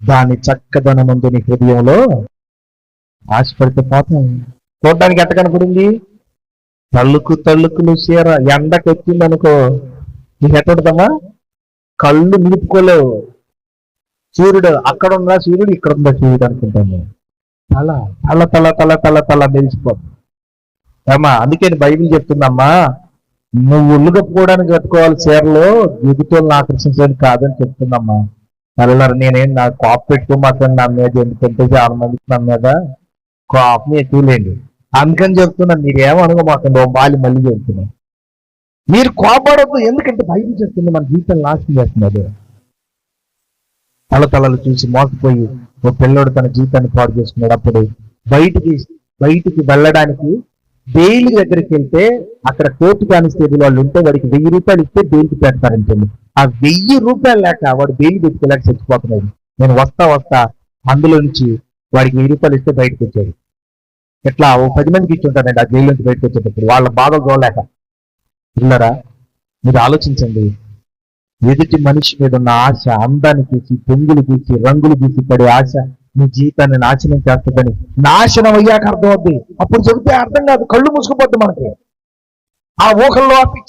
దాని చక్కదనమందు నీ హృదయంలో ఆశపడితే పోతాం చూడడానికి ఎంత కనపడింది? తల్లుకు నువ్వు చీర ఎండకు వచ్చింది అనుకో నీకు ఎట్ట కళ్ళు నిలుపుకోలేవు. సూర్యుడు అక్కడ ఉందా సూర్యుడు? ఇక్కడ ఉందా సూర్యుడు అనుకుంటాము. తల తల తల తల తల తల మెరిసిపోతుంది ఏమా అందుకే బైబిల్ చెప్తుందమ్మా నువ్వు ఒళ్ళు కప్పుకోవడానికి కట్టుకోవాలి చీరలో ఎదుటోళ్ళని ఆకర్షించడానికి కాదని చెప్తుందమ్మా. అల్లరు నేనేం నా కాప్ పెట్టుకోమాకండి నా మీద ఎందుకంటే చాలా మందికి నా మీద? కాప్ని ఎక్కువలేండి అందుకని చెప్తున్నాను మీరేమనుకోమాకండి ఓ బాలి మళ్ళీ చెప్తున్నాను మీరు కోపడద్దు ఎందుకంటే బయట చెప్తుంది మన జీవితం నాశనం చేస్తున్నది తల తలలు చూసి మోసపోయి ఓ పిల్లోడు తన జీవితాన్ని పాడు చేస్తున్నాడు అప్పుడు బయటికి బయటికి వెళ్ళడానికి బెయిల్ దగ్గరికి వెళ్తే అక్కడ కోర్టు కానిస్టేబుల్ వాళ్ళు ఉంటే వాడికి వెయ్యి రూపాయలు ఇస్తే బెయిల్కి పెడతారంటండి ఆ వెయ్యి రూపాయలు లేక వాడు బెయిల్ పెట్టుకోలేక చచ్చిపోతున్నాడు. నేను వస్తా వస్తా అందులో నుంచి వాడికి వెయ్యి రూపాయలు ఇస్తే బయటకు వచ్చాడు. ఎట్లా? ఓ పది మందికి ఇచ్చి ఉంటాడండి ఆ జైలు నుంచి బయటకు వచ్చేటప్పుడు. వాళ్ళ బాధ చూడలేక ఇల్లరా మీరు ఆలోచించండి. ఎదుటి మనిషి మీద ఉన్న ఆశ అందాన్ని చూసి పొంగులు చూసి రంగులు చూసి పడే ఆశ నీ జీవితాన్ని నాశనం చేస్తుందని. నాశనం అయ్యాక అర్థం అవుద్ది అప్పుడు చెబితే అర్థం కాదు. కళ్ళు మూసుకుపోద్ది మనకి. ఆ ఊహల్లో ఆ